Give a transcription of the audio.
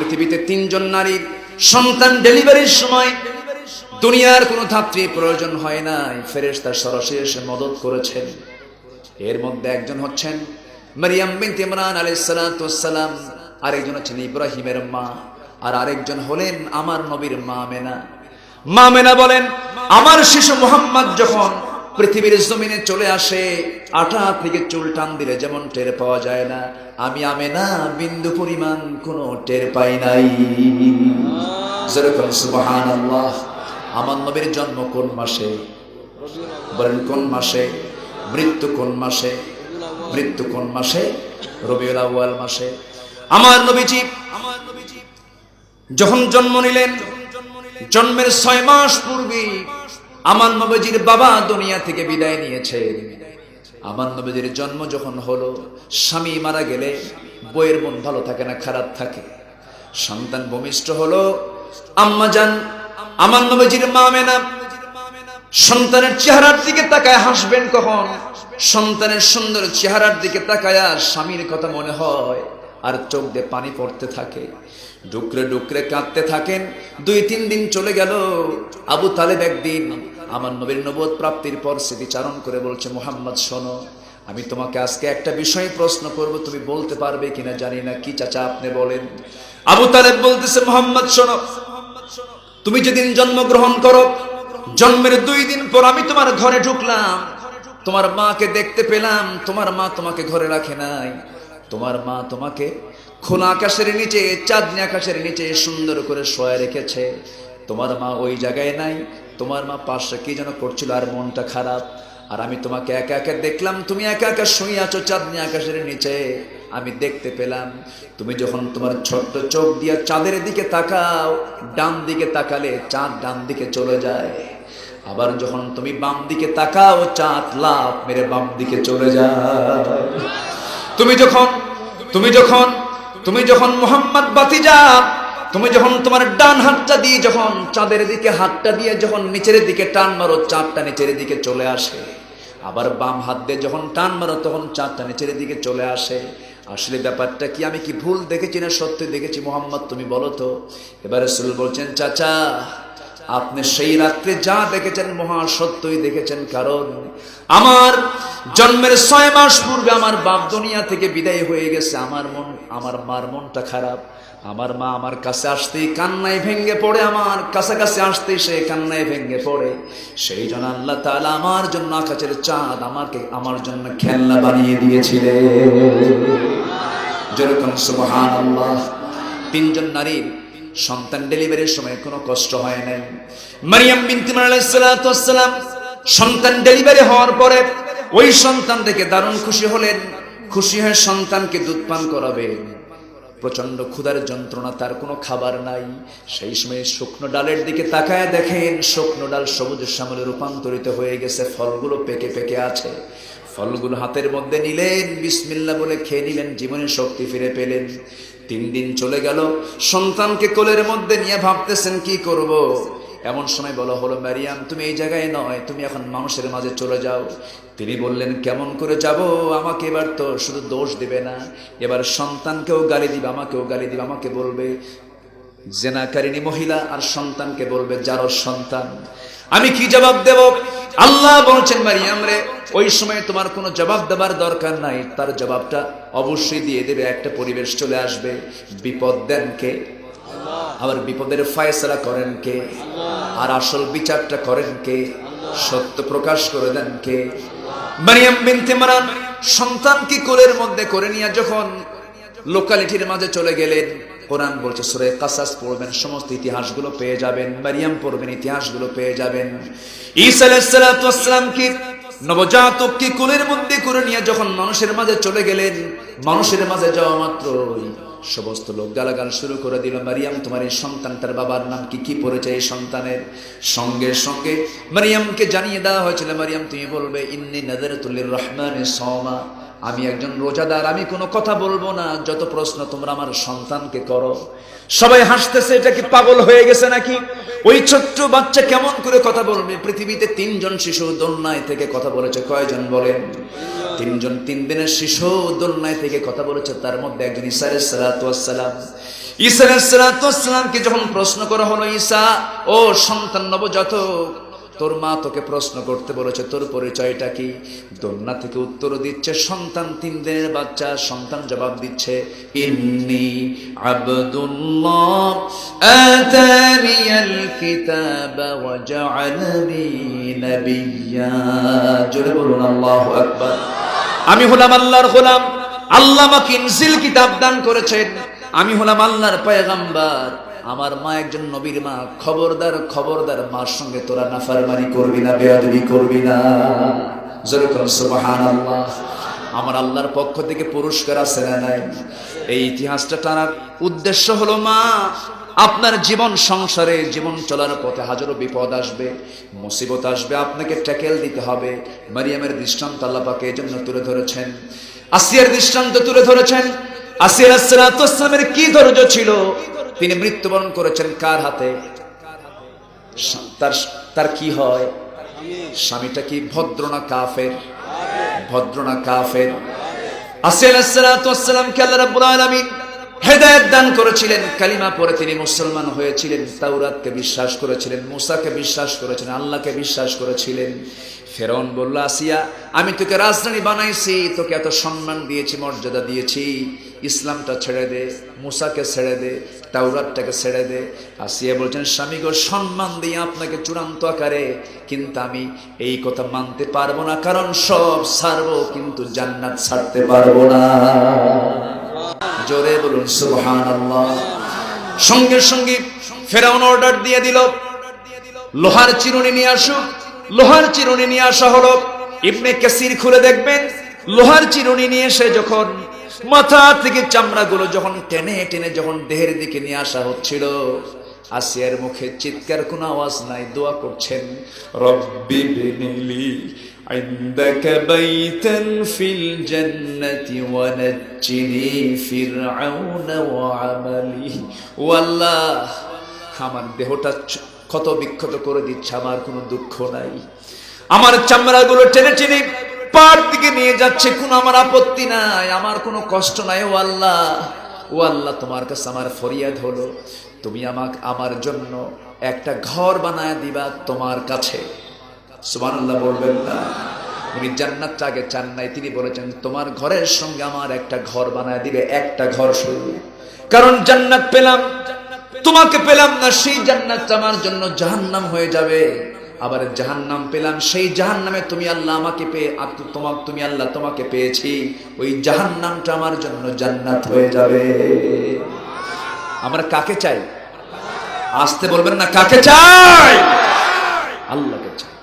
পৃথিবীতে তিনজন নারী সন্তান ডেলিভারির সময় দুনিয়ার কোনো ধাত্রী প্রয়োজন হয় নাই। ফেরেশতা সরাসরি এসে মদত করেছেন। এর মধ্যে একজন হচ্ছেন মারিয়াম বিন ইমরান আলাইহিস সালাম, আরেকজন হচ্ছেন ইব্রাহিমের মা, আর আরেকজন হলেন আমার নবীর মা মেনা। মা মেনা বলেন, আমার শিশু মোহাম্মদ যখন পৃথিবীর জমিনে চলে আসে আঠা থেকে চুল টান দিলে যেমন টের পাওয়া যায় না। আমি আমে না বিন্দু পরিমাণ কোনো টের পাই নাই। যেরকম সুবহানাল্লাহ। আমার নবীর জন্ম কোন মাসে? বলেন, কোন মাসে? মৃত্যু কোন মাসে? মৃত্যু কোন মাসে? রবিউল আউয়াল মাসে। আমার নবীজি যখন জন্ম নিলেন, জন্মের ছয় মাস পূর্বে আমার নবীজির বাবা দুনিয়া থেকে বিদায় নিয়েছে। আমার নবীজির জন্ম যখন হলো, স্বামী মারা গেলে বইয়ের মন ভালো থাকে না, খারাপ থাকে। সন্তান ভূমিষ্ঠ হলো, আম্মা যান আমার নবীজির মা মেনা। সন্তানের চেহারার দিকে তাকায় হাসবেন কখন? সন্তানের সুন্দর চেহারার দিকে তাকায় স্বামীর কথা মনে হয়, আর চোখ দিয়ে পানি পড়তে থাকে। ডুকরে ডুকরে কাঁদতে থাকেন। দুই তিন দিন চলে গেল, আবু তালেব একদিন আমার নবীর নবোধ প্রাপ্তির পর স্মৃতিচারণ করে বলছে, মোহাম্মদ, শোনো, আমি তোমাকে আজকে একটা বিষয় প্রশ্ন করব, তুমি বলতে পারবে কিনা জানি না, কি চাচা আপনি বলেন? আবু তালেব বলতেছে, মোহাম্মদ, শোনো, তুমি যেদিন জন্মগ্রহণ করো, জন্মের দুই দিন পর আমি তোমার ঘরে ঢুকলাম। তোমার মাকে দেখতে পেলাম, তোমার মা তোমাকে ঘরে রাখে নাই। তোমার মা তোমাকে খোলা আকাশের নিচে, চাঁদনি আকাশের নিচে সুন্দর করে শোয়া রেখেছে। তোমার মা ওই জায়গায় নাই। তোমার মা পাশে কি যেন করছিল আর মনটা খারাপ। আর আমি তোমাকে একা একা দেখলাম, তুমি একা একা শুয়ে আছো চাঁদনি আকাশের নিচে। আমি দেখতে পেলাম, তুমি যখন তোমার ছোট্ট চোখ দিয়ে চাঁদের দিকে তাকাও, ডান দিকে তাকালে চাঁদ ডান দিকে চলে যায়। আবার যখন তুমি বাম দিকে তাকাও, চাঁদ লাভ মেরে বাম দিকে চলে যায়। তুমি যখন তুমি যখন তুমি যখন মোহাম্মদ বাতিজা তুমি যখন তোমার ডান হাতটা দিয়ে যখন চাঁদের দিকে হাতটা দিয়ে যখন নিচের দিকে টান মারো, চাঁদটা নিচের দিকে চলে আসে। আবার বাম হাত দিয়ে যখন টান মারো, তখন চাঁদটা নিচের দিকে চলে আসে। আসলে ব্যাপারটা কি, আমি কি ভুল দেখেছি না সত্যি দেখেছি? মোহাম্মদ, তুমি বলো তো। এবারে সুল বলছেন, চাচা আপনি সেই রাত্রে যা দেখেছেন মহা সত্যই দেখেছেন, কারণ আমার জন্মের ছয় মাস পূর্বে আমার বাপ দুনিয়া থেকে বিদায় হয়ে গেছে। আমার মন, আমার মার মনটা খারাপ। আমার মা আমার কাছে আসতেই কান্নায় ভেঙ্গে পড়ে, আমার কাছাকাছি আসতেই সে কান্নায় ভেঙ্গে পড়ে। সেই জন্য আল্লাহ তাআলা আমার জন্য আকাশের চাঁদ আমাকে, আমার জন্য খেলনা বানিয়ে দিয়েছিলেন। যেরকম সুবহানাল্লাহ, তিনজন নারীর সন্তান ডেলিভারির সময় কোনো কষ্ট হয় নাই। মারিয়াম বিনতি আলাইহিসসালাম সন্তান ডেলিভারি হওয়ার পরে ওই সন্তান থেকে দারুণ খুশি হলেন। খুশি হয়ে সন্তানকে দুধ পান করাবেন প্রচণ্ড ক্ষুধার যন্ত্রণা, তার কোনো খাবার নাই। সেই সময় শুকনো ডালের দিকে তাকায় দেখেন, শুকনো ডাল সবুজ শ্যামলে রূপান্তরিত হয়ে গেছে, ফলগুলো পেকে পেকে আছে। ফলগুলো হাতের মধ্যে নিলেন বিসমিল্লা বলে খেয়ে নিলেন, জীবনের শক্তি ফিরে পেলেন। তিন দিন চলে গেল। সন্তানকে কোলের মধ্যে নিয়ে ভাবতেছেন, কি করব। এমন সময় বলা হলো ম্যারিয়াম তুমি এই জায়গায় নয়, তুমি এখন মানুষের মাঝে চলে যাও। তিনি বললেন, কেমন করে যাব? আমাকে এবার তো শুধু দোষ দিবে না। এবার সন্তানকেও গালি দিবে, আমাকেও গালি দিবে, আমাকে বলবে জেনাকারিনী মহিলা, আর সন্তানকে বলবে যারও সন্তান। আমি কি জবাব দেব? আল্লাহ বলছেন, মারিয়াম রে, ওই সময় তোমার কোনো জবাব দেবার দরকার নাই। তার জবাবটা অবশ্যই দিয়ে দেবে, একটা পরিবেশ চলে আসবে। বিপদ দেন কে? আবার বিপদের ফায়সলা করেন কে? আর আসল বিচারটা করেন কে? সত্য প্রকাশ করে দেন কে? মারিয়াম বিনতে মারান সন্তানকে কোলের মধ্যে করে নিয়ে যখন লোকালিটির মাঝে চলে গেলেন, কোরআন বলছে, সুরে কাসাস পড়বেন, সমস্ত ইতিহাসগুলো পেয়ে যাবেন। মারিয়াম পড়বেন, ইতিহাসগুলো পেয়ে যাবেন। ঈসা আলাইহিসসালাম কি নবজাতককে কোলের মধ্যে করে নিয়ে যখন মানুষের মাঝে চলে গেলেন, মানুষের মাঝে যাওয়া মাত্র সমস্ত লোক গালাগাল শুরু করে দিল, মারিয়াম, তোমার এই সন্তানটার বাবার নাম কি? কি পড়েছে এই সন্তানের? সঙ্গে সঙ্গে মারিয়ামকে জানিয়ে দেওয়া হয়েছিল, মারিয়াম, তুমি বলবে, ইন্নি নাদারাতুল্লির রহমানের সওমা। আমি একজন রোজাদার, আমি কোনো কথা বলব না, যত প্রশ্ন তোমরা আমার সন্তানকে করো। সবাই হাসতেছে, এটা কি পাগল হয়ে গেছে নাকি? ওই ছোট্ট বাচ্চা কেমন করে কথা বলবে? পৃথিবীতে তিনজন শিশু দোলনায় থেকে কথা বলেছে, কয়জন বলেন? তিনজন, তিন দিনের শিশু দোলনায় থেকে কথা বলেছে, তার মধ্যে একজন ইসারে সালাম। ঈসা আলাইহিসসালামকে যখন প্রশ্ন করা হলো, ঈসা, ও সন্তান নবজাতক তোর মা তোকে প্রশ্ন করতে বলেছে, তোর পরিচয়টা কি? দন্যা থেকে উত্তর দিচ্ছে, সন্তান তিন দিনের বাচ্চা, সন্তান জবাব দিচ্ছে, ইন্নি জোরে বলুন, আল্লাহু আকবার। আমি হলাম আল্লাহর গোলাম, আল্লাহ আমাকে কিতাব দান করেছেন। আমি হলাম আল্লাহর পয়গাম্বার। আমার মা একজন নবীর মা, খবরদার খবরদার, মার সঙ্গে তোরা নাফারমানি করবি না, বেয়াদবি করবি না। আমার আল্লাহর পক্ষ থেকে পুরস্কার আছে না নাই? এই ইতিহাসটা টানার উদ্দেশ্য হলো, মা, আপনার জীবন সংসারে, জীবন চলার পথে হাজারো বিপদ আসবে, মুসিবত আসবে, আপনাকে ট্যাকেল দিতে হবে। মারিয়ামের দৃষ্টান্ত আল্লাহ পাকে এই জন্য তুলে ধরেছেন। আসিয়ার দৃষ্টান্ত তুলে ধরেছেন। আসিয়ার আসসালামের কি ধৈর্য ছিল? তিনি মৃত্যুবরণ করেছেন কার হাতে? তার তার কি হয়? স্বামীটা কি ভদ্র না কাফের? ভদ্র না কাফের? করেছিলেন, কালিমা পরে তিনি মুসলমান হয়েছিলেন বিশ্বাস করেছিলেন বিশ্বাস করেছিলেন বিশ্বাস করেছিলেন। ফেরন আসিয়া, আমি তোকে রাজধানী বানাইছি, তোকে এত সম্মান দিয়েছি, মর্যাদা দিয়েছি। ইসলামটা ছেড়ে দে, মুসাকে ছেড়ে দে, তাওরাতটাকে ছেড়ে দে। আসিয়া বলছেন, স্বামী সম্মান দিয়ে আপনাকে চূড়ান্ত আকারে কিন্তু আমি এই কথা মানতে পারব না। কারণ সব ছাড়বো, কিন্তু জান্নাত ছাড়তে পারব না। জোরে বলুন, সুবহানাল্লাহ। সঙ্গে সঙ্গে ফেরাউন অর্ডার দিয়ে দিল। লোহার চিরুনি নিয়ে আসুক লোহার চিরুনি নিয়ে আসা হলো। ইবনে কাসির খুলে দেখবেন, লোহার চিরুনি নিয়ে এসে যখন মাথা থেকে চামড়াগুলো যখন টেনে টেনে যখন দেহের দিকে নিয়ে আসা হচ্ছিল আসিয়ার মুখে চিৎকার কোনো আওয়াজ নাই দোয়া করছেন রব্বি বিনিলি عندك بيتا في الجنة ونجني فرعون وعمله والله আমার দেহটা চ- ক্ষত বিক্ষত করে দিচ্ছে আমার কোনো দুঃখ নাই আমার চামড়াগুলো টেনে টেনে পার দিকে নিয়ে যাচ্ছে, কোন আমার আপত্তি নাই, আমার কোনো কষ্ট নাই। ও আল্লাহ ও আল্লাহ, তোমার কাছে আমার ফরিয়াদ হলো, তুমি আমাকে, আমার জন্য একটা ঘর বানায় দিবা তোমার কাছে। সুবহানাল্লাহ বলবেন না। উনি জান্নাতটা আগে চান নাই, তিনি বলেছেন, তোমার ঘরের সঙ্গে আমার একটা ঘর বানায় দিবে, একটা ঘর শুধু কারণ জান্নাত পেলাম, তোমাকে পেলাম না, সেই জান্নাতটা আমার জন্য জাহান্নাম হয়ে যাবে। আবার জাহান্নাম পেলাম, সেই জাহান্নামে তুমি আল্লাহ আমাকে পেয়ে তোমার তুমি আল্লাহ তোমাকে পেয়েছি। ওই জাহান্নামটা আমার জন্য জান্নাত হয়ে যাবে। আমরা কাকে চাই? আসতে বলবেন না, কাকে চাই? আল্লাহকে চাই।